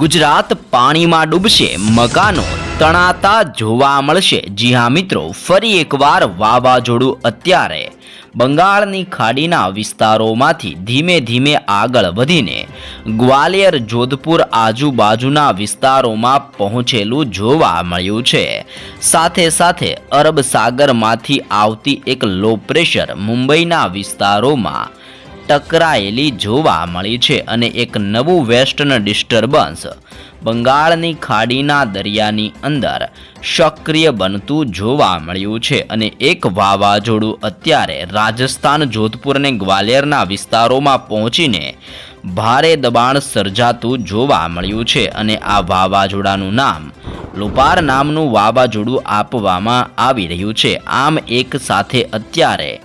ગુજરાત પાણીમાં ડૂબશે, મકાનો તણાતા જોવા મળશે. જી હા મિત્રો, ફરી એકવાર વાવાઝોડું અત્યારે બંગાળની ખાડીના વિસ્તારોમાંથી ધીમે ધીમે આગળ વધીને ગ્વાલિયર, જોધપુર આજુબાજુના વિસ્તારોમાં પહોંચેલું જોવા મળ્યું છે. સાથે સાથે અરબ સાગરમાંથી આવતી એક લો પ્રેશર મુંબઈના વિસ્તારોમાં ટકરાયેલી જોવા મળી છે અને એક નવું વેસ્ટર્ન ડિસ્ટર્બન્સ બંગાળની ખાડીના દરિયાની અંદર સક્રિય બનતું જોવા મળ્યું છે અને એક વાવાઝોડું અત્યારે રાજસ્થાન, જોધપુર અને ગ્વાલિયરના વિસ્તારોમાં પહોંચીને ભારે દબાણ સર્જાતું જોવા મળ્યું છે અને આ વાવાઝોડાનું નામ લુપાર નામનું વાવાઝોડું આપવામાં આવી રહ્યું છે. આમ એક સાથે અત્યારે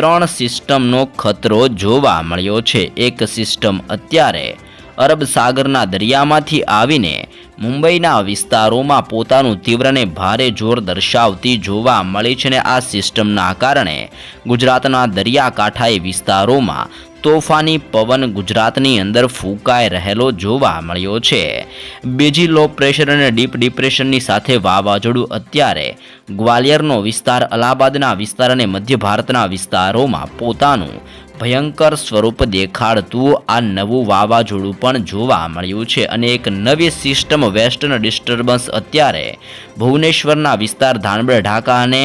ત્રણ સિસ્ટમનો ખતરો જોવા મળ્યો છે. એક સિસ્ટમ અત્યારે અરબ સાગરના દરિયામાંથી આવીને મુંબઈના વિસ્તારોમાં પોતાનું તીવ્રને ભારે જોર દર્શાવતી જોવા મળી છે અને આ સિસ્ટમના કારણે ગુજરાતના દરિયાકાંઠાએ વિસ્તારોમાં તોફાની પવન ગુજરાતની અંદર ફૂંકાઈ રહેલો જોવા મળ્યો છે. બીજી લો પ્રેશર અને ડીપ ડિપ્રેશનની સાથે વાવાઝોડું અત્યારે ગ્વાલિયરનો વિસ્તાર, અલ્હાબાદના વિસ્તાર અને મધ્ય ભારતના વિસ્તારોમાં પોતાનું ભયંકર સ્વરૂપ દેખાડતું આ નવું વાવાઝોડું પણ જોવા મળ્યું છે અને એક નવી સિસ્ટમ વેસ્ટર્ન ડિસ્ટર્બન્સ અત્યારે ભુવનેશ્વરના વિસ્તાર ધાનબડ ઢાકા અને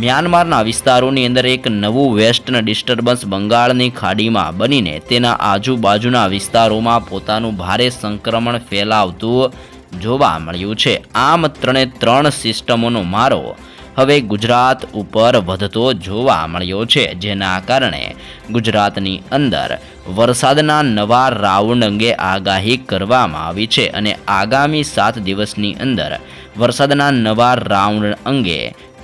મ્યાનમારના વિસ્તારોની અંદર એક નવું વેસ્ટર્ન ડિસ્ટર્બન્સ બંગાળની ખાડીમાં બનીને તેના આજુબાજુના વિસ્તારોમાં પોતાનું ભારે સંક્રમણ ફેલાવતું જોવા મળ્યું છે. આમ ત્રણે ત્રણ સિસ્ટમોનો મારો હવે ગુજરાત ઉપર વધતો જોવા મળ્યો છે, જેના કારણે ગુજરાતની અંદર વરસાદના નવા રાઉન્ડ અંગે આગાહી કરવામાં આવી છે અને આગામી સાત દિવસની અંદર વરસાદના નવા રાઉન્ડ અંગે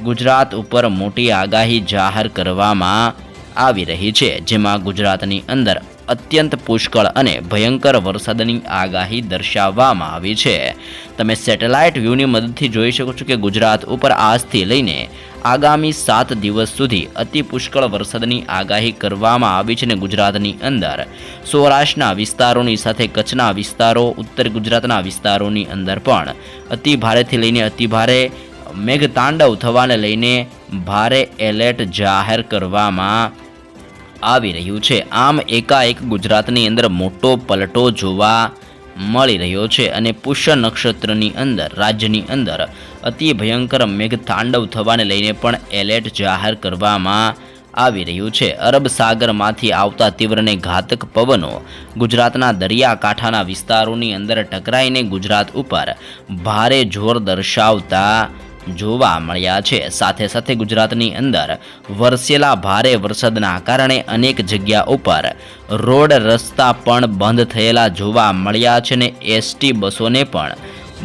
ગુજરાત ઉપર મોટી આગાહી જાહેર કરવામાં આવી રહી છે, જેમાં ગુજરાતની અંદર અત્યંત પુષ્કળ અને ભયંકર વરસાદની આગાહી દર્શાવવામાં આવી છે. તમે સેટેલાઇટ વ્યૂની મદદથી જોઈ શકો છો કે ગુજરાત ઉપર આજથી લઈને આગામી સાત દિવસ સુધી અતિ પુષ્કળ વરસાદની આગાહી કરવામાં આવી છે અને ગુજરાતની અંદર સૌરાષ્ટ્રના વિસ્તારોની સાથે કચ્છના વિસ્તારો, ઉત્તર ગુજરાતના વિસ્તારોની અંદર પણ અતિ ભારેથી લઈને અતિ ભારે મેઘતાંડવ થવાને લઈને ભારે એલર્ટ જાહેર કરવામાં આવી રહ્યું છે. આમ એકાએક ગુજરાતની અંદર મોટો પલટો જોવા મળી રહ્યો છે અને પુષ્ય નક્ષત્રની અંદર, રાજ્યની અંદર અતિ ભયંકર મેઘતાંડવ થવાને લઈને પણ એલર્ટ જાહેર કરવામાં આવી રહ્યું છે. અરબ સાગરમાંથી આવતા તીવ્રને ઘાતક પવનો ગુજરાતના દરિયાકાંઠાના વિસ્તારોની અંદર ટકરાઈને ગુજરાત ઉપર ભારે જોર દર્શાવતા જોવા મળ્યા છે. સાથે સાથે ગુજરાતની અંદર વરસેલા ભારે વરસાદના કારણે અનેક જગ્યા ઉપર રોડ રસ્તા પણ બંધ થયેલા જોવા મળ્યા છે ને એસટી બસોને પણ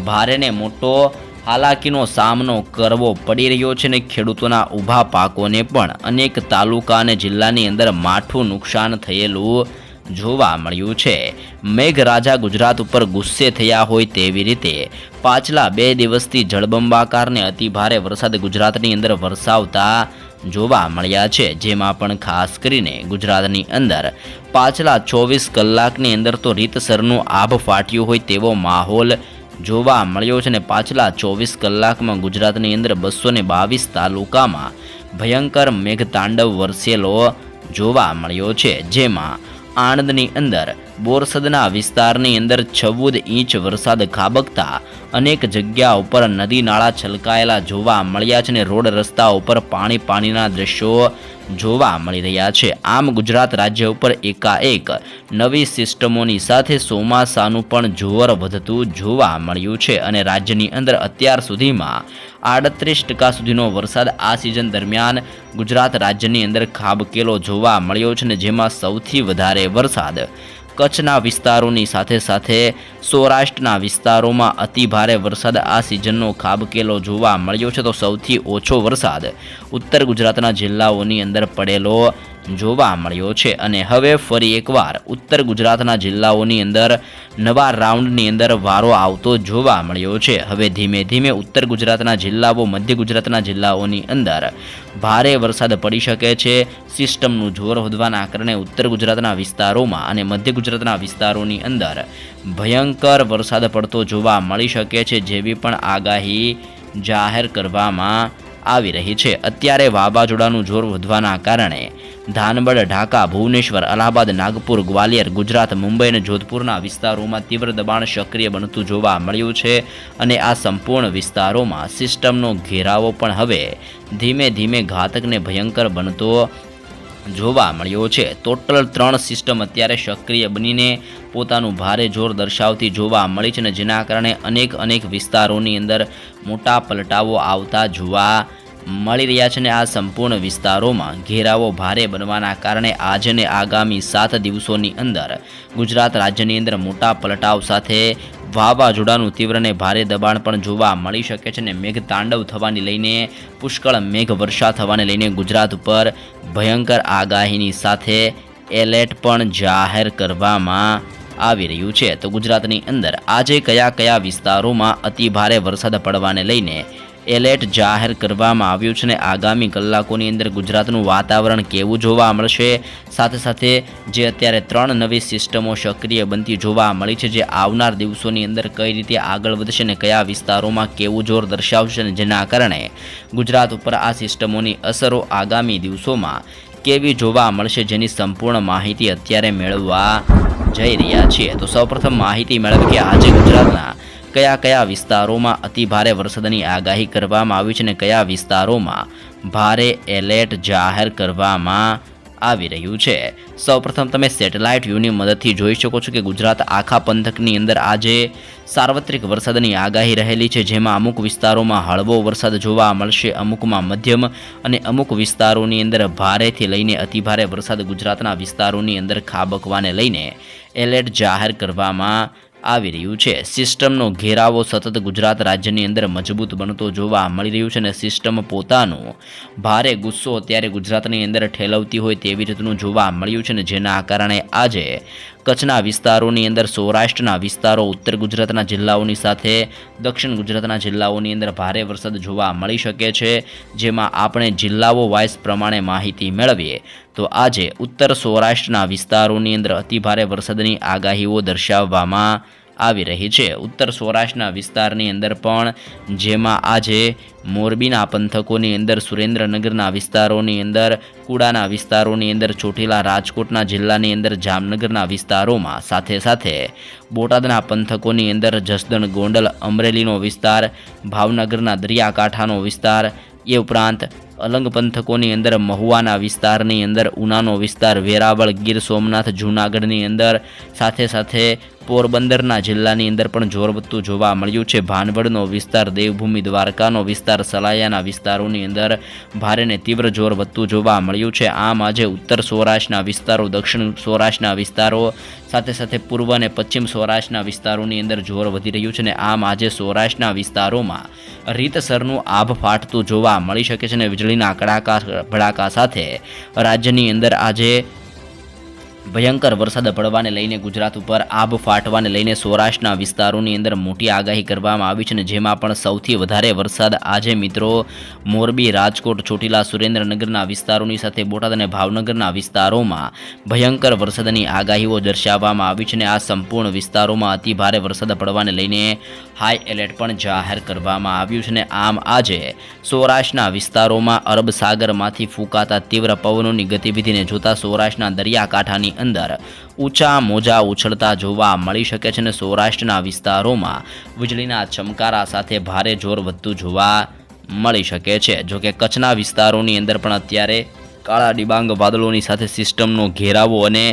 ભારે ને મોટો હાલાકીનો સામનો કરવો પડી રહ્યો છે ને ખેડૂતોના ઊભા પાકોને પણ અનેક તાલુકા અને જિલ્લાની અંદર માઠું નુકસાન થયેલું જોવા મળ્યું છે. મેઘરાજા ગુજરાત ઉપર ગુસ્સે થયા હોય તેવી રીતે પાછલા બે દિવસથી જળબંબાકારને અતિભારે વરસાદ ગુજરાતની અંદર વરસાવતા જોવા મળ્યા છે. જેમાં પણ ખાસ કરીને ગુજરાતની અંદર પાછલા ચોવીસ કલાકની અંદર તો રીતસરનું આભ ફાટ્યું હોય તેવો માહોલ જોવા મળ્યો છે અને પાછલા ચોવીસ કલાકમાં ગુજરાતની અંદર બસો ને બાવીસ તાલુકામાં ભયંકર મેઘતાંડવ વરસેલો જોવા મળ્યો છે. જેમાં આણંદની અંદર બોરસદના વિસ્તારની અંદર છવ્વુદ ઇંચ વરસાદ ખાબકતા અનેક જગ્યા ઉપર નદી નાળા છલકાયેલા જોવા મળ્યા છે અને રોડ રસ્તા ઉપર પાણી પાણીના દ્રશ્યો જોવા મળી રહ્યા છે. આમ ગુજરાત રાજ્ય ઉપર એકાએક નવી સિસ્ટમોની સાથે ચોમાસાનું પણ જોર વધતું જોવા મળ્યું છે અને રાજ્યની અંદર અત્યાર સુધીમાં આડત્રીસ ટકા સુધીનો વરસાદ આ સિઝન દરમિયાન ગુજરાત રાજ્યની અંદર ખાબકેલો જોવા મળ્યો છે અને જેમાં સૌથી વધારે વરસાદ કચ્છના વિસ્તારોની સાથે સાથે સૌરાષ્ટ્રના વિસ્તારોમાં અતિભારે વરસાદ આ સિઝનનો ખાબકેલો જોવા મળ્યો છે. તો સૌથી ઓછો વરસાદ ઉત્તર ગુજરાતના જિલ્લાઓની અંદર પડેલો જોવા મળ્યો છે. અને હવે ફરી એકવાર ઉત્તર ગુજરાતના જિલ્લાઓની અંદર નવા રાઉન્ડની અંદર વારો આવતો જોવા મળ્યો છે. હવે ધીમે ધીમે ઉત્તર ગુજરાતના જિલ્લાઓ, મધ્ય ગુજરાતના જિલ્લાઓની અંદર ભારે વરસાદ પડી શકે છે. સિસ્ટમનું જોર વધવાના કારણે ઉત્તર ગુજરાતના વિસ્તારોમાં અને મધ્ય ગુજરાતના વિસ્તારોની અંદર ભયંકર વરસાદ પડતો જોવા મળી શકે છે, જેવી પણ આગાહી જાહેર કરવામાં આવી રહી છે. અત્યારે વાવાઝોડાનું જોર વધવાના કારણે ધાનબડ ઢાકા, ભુવનેશ્વર, અલ્હાબાદ, નાગપુર, ગ્વાલિયર, ગુજરાત, મુંબઈ અને જોધપુરના વિસ્તારોમાં તીવ્ર દબાણ સક્રિય બનતું જોવા મળ્યું છે અને આ સંપૂર્ણ વિસ્તારોમાં સિસ્ટમનો ઘેરાવો પણ હવે ધીમે ધીમે ઘાતકને ભયંકર બનતો જોવા મળ્યો છે. ટોટલ ત્રણ સિસ્ટમ અત્યારે સક્રિય બનીને પોતાનું ભારે જોર દર્શાવતી જોવા મળી છે અને જેના કારણે અનેક અનેક વિસ્તારોની અંદર મોટા પલટાવો આવતા જોવા મળી રહ્યા છે અને આ સંપૂર્ણ વિસ્તારોમાં ઘેરાવો ભારે બનવાના કારણે આજને આગામી સાત દિવસોની અંદર ગુજરાત રાજ્યની અંદર મોટા પલટાવ સાથે વાવાઝોડાનું તીવ્ર અને ભારે દબાણ પણ જોવા મળી શકે છે અને મેઘ તાંડવ થવાની લઈને, પુષ્કળ મેઘ વર્ષા થવાને લઈને ગુજરાત ઉપર ભયંકર આગાહીની સાથે એલર્ટ પણ જાહેર કરવામાં આવી રહ્યું છે. તો ગુજરાતની અંદર આજે કયા કયા વિસ્તારોમાં અતિ ભારે વરસાદ પડવાને લઈને એલર્ટ જાહેર કરવામાં આવ્યું છે અને આગામી કલાકોની અંદર ગુજરાતનું વાતાવરણ કેવું જોવા મળશે? સાથે સાથે જે અત્યારે ત્રણ નવી સિસ્ટમો સક્રિય બનતી જોવા મળી છે, જે આવનાર દિવસોની અંદર કઈ રીતે આગળ વધશે અને કયા વિસ્તારોમાં કેવું જોર દર્શાવશે અને જેના કારણે ગુજરાત ઉપર આ સિસ્ટમોની અસરો આગામી દિવસોમાં કેવી જોવા મળશે જેની સંપૂર્ણ માહિતી અત્યારે મેળવવા જઈ રહ્યા છીએ? તો સૌપ્રથમ માહિતી મેળવી કે આજે ગુજરાતના કયા કયા વિસ્તારોમાં અતિભારે વરસાદની આગાહી કરવામાં આવી છે અને કયા વિસ્તારોમાં ભારે એલર્ટ જાહેર કરવામાં આવી રહ્યું છે? સૌપ્રથમ તમે સેટેલાઇટ વ્યૂની મદદથી જોઈ શકો છો કે ગુજરાત આખા પંથકની અંદર આજે સાર્વત્રિક વરસાદની આગાહી રહેલી છે, જેમાં અમુક વિસ્તારોમાં હળવો વરસાદ જોવા મળશે, અમુકમાં મધ્યમ અને અમુક વિસ્તારોની અંદર ભારેથી લઈને અતિભારે વરસાદ ગુજરાતના વિસ્તારોની અંદર ખાબકવાને લઈને એલર્ટ જાહેર કરવામાં આવી રહ્યું છે. સિસ્ટમનો ઘેરાવો સતત ગુજરાત રાજ્યની અંદર મજબૂત બનતો જોવા મળી રહ્યું છે અને સિસ્ટમ પોતાનું ભારે ગુસ્સો અત્યારે ગુજરાતની અંદર ઠેલવતી હોય તેવી રીતનું જોવા મળ્યું છે ને જેના કારણે આજે કચ્છના વિસ્તારોની અંદર, સૌરાષ્ટ્રના વિસ્તારો, ઉત્તર ગુજરાતના જિલ્લાઓની સાથે, દક્ષિણ ગુજરાતના જિલ્લાઓની અંદર ભારે વરસાદ જોવા મળી શકે છે. જેમાં આપણે જિલ્લાઓ વાઇઝ પ્રમાણે માહિતી મેળવીએ. તો આજે ઉત્તર સૌરાષ્ટ્રના વિસ્તારોની અંદર અતિભારે વરસાદની આગાહીઓ દર્શાવવામાં આવી રહી છે. ઉત્તર સૌરાષ્ટ્રના વિસ્તારની અંદર પણ જેમાં આજે મોરબીના પંથકોની અંદર, સુરેન્દ્રનગરના વિસ્તારોની અંદર, કુડાના વિસ્તારોની અંદર, ચોટીલા, રાજકોટના જિલ્લાની અંદર, જામનગરના વિસ્તારોમાં સાથે સાથે બોટાદના પંથકોની અંદર જસદણ, ગોંડલ, અમરેલીનો વિસ્તાર, ભાવનગરના દરિયાકાંઠાનો વિસ્તાર એ ઉપરાંત અલંગ પંથકોની અંદર મહુવાના વિસ્તારની અંદર ઉનાનો વિસ્તાર વેરાવળ ગીર સોમનાથ જૂનાગઢની અંદર સાથે સાથે પોરબંદરના જિલ્લાની અંદર પણ જોર વધતું જોવા મળ્યું છે. ભાનવડનો વિસ્તાર દેવભૂમિ દ્વારકાનો વિસ્તાર સલાયાના વિસ્તારોની અંદર ભારે ને તીવ્ર જોર વધતું જોવા મળ્યું છે. આમ આજે ઉત્તર સૌરાષ્ટ્રના વિસ્તારો, દક્ષિણ સૌરાષ્ટ્રના વિસ્તારો સાથે સાથે પૂર્વ અને પશ્ચિમ સૌરાષ્ટ્રના વિસ્તારોની અંદર જોર વધી રહ્યું છે અને આમ આજે સૌરાષ્ટ્રના વિસ્તારોમાં રીતસરનું આભ ફાટતું જોવા મળી શકે છે અને વીજળીના કડાકા, ભડાકા સાથે રાજ્યની અંદર આજે ભયંકર વરસાદ પડવાને લઈને ગુજરાત ઉપર આબ ફાટવાને લઈને સૌરાષ્ટ્રના વિસ્તારોની અંદર મોટી આગાહી કરવામાં આવી છે અને જેમાં પણ સૌથી વધારે વરસાદ આજે મિત્રો મોરબી, રાજકોટ, ચોટીલા, સુરેન્દ્રનગરના વિસ્તારોની સાથે બોટાદ અને ભાવનગરના વિસ્તારોમાં ભયંકર વરસાદની આગાહીઓ દર્શાવવામાં આવી છે અને આ સંપૂર્ણ વિસ્તારોમાં અતિ ભારે વરસાદ પડવાને લઈને હાઈ એલર્ટ પણ જાહેર કરવામાં આવ્યું છે અને આમ આજે સૌરાષ્ટ્રના વિસ્તારોમાં અરબ સાગરમાંથી ફૂંકાતા તીવ્ર પવનોની ગતિવિધિને જોતા સૌરાષ્ટ્રના દરિયાકાંઠાની અંદર ઊંચા મોજા ઉછળતા જોવા મળી શકે છે અને સૌરાષ્ટ્રના વિસ્તારોમાં વીજળીના ચમકારા સાથે ભારે જોર વધતું જોવા મળી શકે છે. જોકે કચ્છના વિસ્તારોની અંદર પણ અત્યારે કાળા ડિબાંગ વાદળોની સાથે સિસ્ટમનો ઘેરાવો અને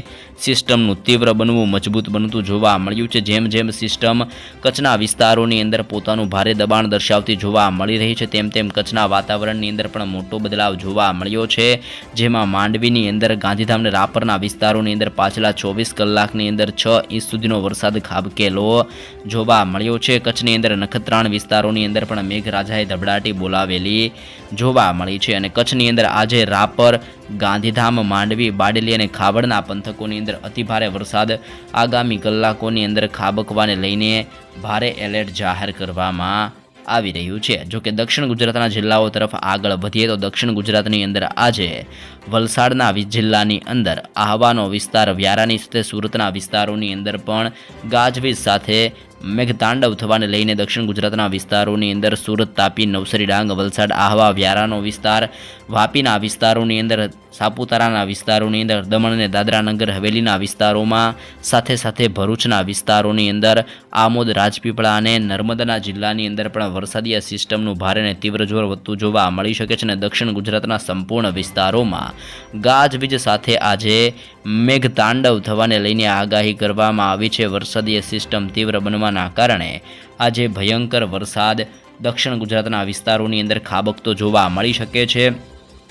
સિસ્ટમનું તીવ્ર બનવું મજબૂત બનતું જોવા મળ્યું છે. જેમ જેમ સિસ્ટમ કચ્છના વિસ્તારોની અંદર પોતાનું ભારે દબાણ દર્શાવતી જોવા મળી રહી છે, તેમ તેમ કચ્છના વાતાવરણની અંદર પણ મોટો બદલાવ જોવા મળ્યો છે. જેમાં માંડવીની અંદર ગાંધીધામ અને રાપરના વિસ્તારોની અંદર પાછલા ચોવીસ કલાકની અંદર છ ઇંચ સુધીનો વરસાદ ખાબકેલો જોવા મળ્યો છે. કચ્છની અંદર નખત્રાણ વિસ્તારોની અંદર પણ મેઘરાજાએ ધબડાટી બોલાવેલી જોવા મળી છે અને કચ્છની અંદર આજે રાપર, ગાંધીધામ, માંડવી, બાડેલી અને ખાવડના પંથકોની અંદર અતિભારે વરસાદ આગામી કલાકોની અંદર ખાબકવાને લઈને ભારે એલર્ટ જાહેર કરવામાં આવી રહ્યું છે. જો કે દક્ષિણ ગુજરાતના જિલ્લાઓ તરફ આગળ વધીએ તો દક્ષિણ ગુજરાતની અંદર આજે વલસાડના જિલ્લાની અંદર આહવાનો વિસ્તાર વ્યારાની સાથે સુરતના વિસ્તારોની અંદર પણ ગાજવીજ સાથે મેઘતાંડવ થવાને લઈને દક્ષિણ ગુજરાતના વિસ્તારોની અંદર સુરત તાપી નવસારી ડાંગ વલસાડ આહવા વ્યારાનો વિસ્તાર વાપીના વિસ્તારોની અંદર સાપુતારાના વિસ્તારોની અંદર દમણ અને દાદરાનગર હવેલીના વિસ્તારોમાં સાથે સાથે ભરૂચના વિસ્તારોની અંદર આમોદ, રાજપીપળા અને નર્મદાના જિલ્લાની અંદર પણ વરસાદીય સિસ્ટમનું ભારે અને તીવ્ર જોર વધતું જોવા મળી શકે છે અને દક્ષિણ ગુજરાતના સંપૂર્ણ વિસ્તારોમાં ગાજવીજ સાથે આજે મેઘતાંડવ થવાને લઈને આગાહી કરવામાં આવી છે. વરસાદીય સિસ્ટમ તીવ્ર બનવાના કારણે આજે ભયંકર વરસાદ દક્ષિણ ગુજરાતના વિસ્તારોની અંદર ખાબકતો જોવા મળી શકે છે.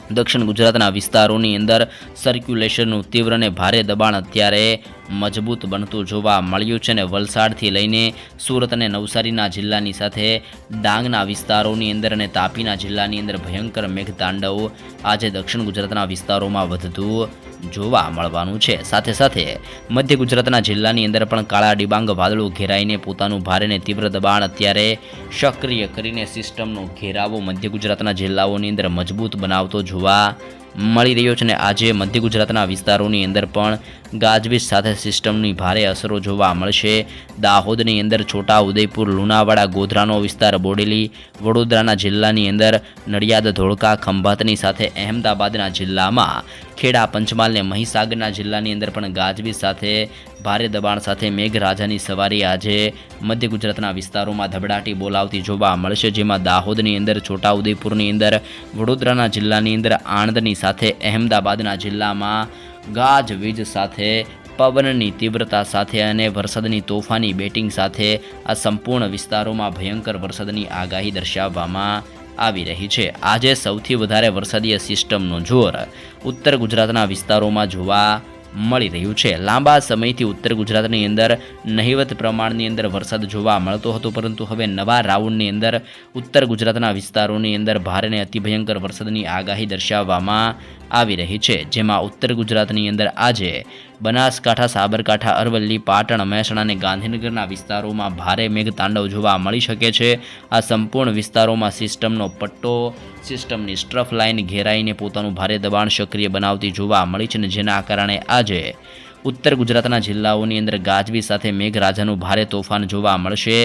દક્ષિણ ગુજરાતના વિસ્તારોની અંદર સર્ક્યુલેશનનું તીવ્ર અને ભારે દબાણ અત્યારે મજબૂત બનતું જોવા મળ્યું છે અને વલસાડથી લઈને સુરત અને નવસારીના જિલ્લાની સાથે ડાંગના વિસ્તારોની અંદર અને તાપીના જિલ્લાની અંદર ભયંકર મેઘતાંડવ આજે દક્ષિણ ગુજરાતના વિસ્તારોમાં વધતું જોવા મળવાનું છે. સાથે સાથે મધ્ય ગુજરાતના જિલ્લાની અંદર પણ કાળા ડિબાંગ વાદળો ઘેરાઈને પોતાનું ભારે અને તીવ્ર દબાણ અત્યારે સક્રિય કરીને સિસ્ટમનો ઘેરાવો મધ્ય ગુજરાતના જિલ્લાઓની અંદર મજબૂત બનાવતો જોવા મળી રહ્યો છે અને આજે મધ્ય ગુજરાતના વિસ્તારોની અંદર પણ ગાજવીજ સાથે સિસ્ટમની ભારે અસરો જોવા મળશે. દાહોદની અંદર છોટા ઉદયપુર, લુણાવાડા, ગોધરાનો વિસ્તાર, બોડેલી, વડોદરાના જિલ્લાની અંદર નડિયાદ, ધોળકા, ખંભાતની સાથે અહેમદાબાદના જિલ્લામાં ખેડા, પંચમહાલ ને મહીસાગરના જિલ્લાની અંદર પણ ગાજવીજ સાથે ભારે દબાણ સાથે મેઘરાજાની સવારી આજે મધ્ય ગુજરાતના વિસ્તારોમાં ધબડાટી બોલાવતી જોવા મળશે, જેમાં દાહોદની અંદર, છોટાઉદેપુરની અંદર, વડોદરાના જિલ્લાની અંદર, આણંદની સાથે, અહેમદાબાદના જિલ્લામાં ગાજવીજ સાથે, પવનની તીવ્રતા સાથે અને વરસાદની તોફાની બેટિંગ સાથે આ સંપૂર્ણ વિસ્તારોમાં ભયંકર વરસાદની આગાહી દર્શાવવામાં આવી રહી છે. આજે સૌથી વધારે વરસાદીય સિસ્ટમનું જોર ઉત્તર ગુજરાતના વિસ્તારોમાં જોવા મળી રહ્યું છે. લાંબા સમયથી ઉત્તર ગુજરાતની અંદર નહિવત પ્રમાણની અંદર વરસાદ જોવા મળતો હતો, પરંતુ હવે નવા રાઉન્ડની અંદર ઉત્તર ગુજરાતના વિસ્તારોની અંદર ભારે અને અતિભયંકર વરસાદની આગાહી દર્શાવવામાં આવી રહી છે, જેમાં ઉત્તર ગુજરાતની અંદર આજે બનાસકાંઠા, સાબરકાંઠા, અરવલ્લી, પાટણ, મહેસાણા અને ગાંધીનગરના વિસ્તારોમાં ભારે મેઘતાંડવ જોવા મળી શકે છે. આ સંપૂર્ણ વિસ્તારોમાં સિસ્ટમનો પટ્ટો, સિસ્ટમની સ્ટ્રફ લાઇન ઘેરાઈને પોતાનું ભારે દબાણ સક્રિય બનાવતી જોવા મળી છે અને જેના કારણે આજે ઉત્તર ગુજરાતના જિલ્લાઓની અંદર ગાજવી સાથે મેઘરાજાનું ભારે તોફાન જોવા મળશે.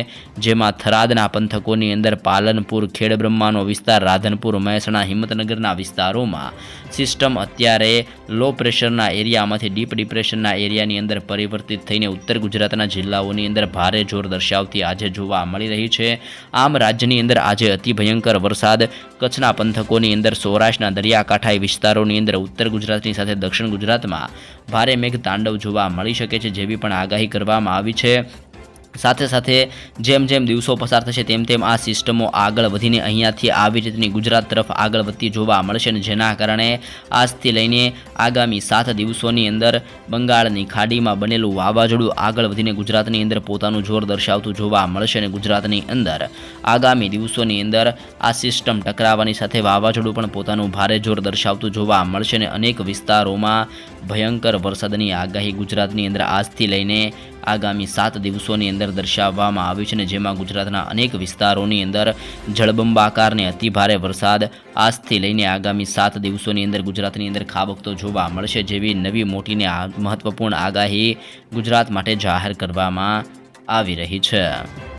જેમાં થરાદના પંથકોની અંદર પાલનપુર, ખેડબ્રહ્માનો વિસ્તાર, રાધનપુર, મહેસાણા, હિંમતનગરના વિસ્તારોમાં સિસ્ટમ અત્યારે લો પ્રેશરના એરિયામાંથી ડીપ ડિપ્રેશનના એરિયાની અંદર પરિવર્તિત થઈને ઉત્તર ગુજરાતના જિલ્લાઓની અંદર ભારે જોર દર્શાવતી આજે જોવા મળી રહી છે. આમ રાજ્યની અંદર આજે અતિ ભયંકર વરસાદ કચ્છના પંથકોની અંદર સૌરાષ્ટ્રના દરિયાકાંઠાઈ વિસ્તારોની અંદર ઉત્તર ગુજરાતની સાથે દક્ષિણ ગુજરાતમાં ભારે મેઘ તાંડવ જોવા મળી શકે છે જેવી પણ આગાહી કરવામાં આવી છે. સાથે સાથે જેમ જેમ દિવસો પસાર થશે તેમ તેમ આ સિસ્ટમો આગળ વધીને અહીંયાથી આવી રીતની ગુજરાત તરફ આગળ વધતી જોવા મળશે અને જેના કારણે આજથી લઈને આગામી સાત દિવસોની અંદર બંગાળની ખાડીમાં બનેલું વાવાઝોડું આગળ વધીને ગુજરાતની અંદર પોતાનું જોર દર્શાવતું જોવા મળશે અને ગુજરાતની અંદર આગામી દિવસોની અંદર આ સિસ્ટમ ટકરાવવાની સાથે વાવાઝોડું પણ પોતાનું ભારે જોર દર્શાવતું જોવા મળશે અને અનેક વિસ્તારોમાં ભયંકર વરસાદની આગાહી ગુજરાતની અંદર આજથી લઈને આગામી સાત દિવસોની અંદર દર્શાવવામાં આવ્યું છે અને જેમાં ગુજરાતના અનેક વિસ્તારોની અંદર જળબંબાકાર અને અતિભારે વરસાદ આજથી લઈને આગામી સાત દિવસોની અંદર ગુજરાતની અંદર ખાબકતો જોવા મળશે, જેવી નવી મોટીને મહત્વપૂર્ણ આગાહી ગુજરાત માટે જાહેર કરવામાં આવી રહી છે.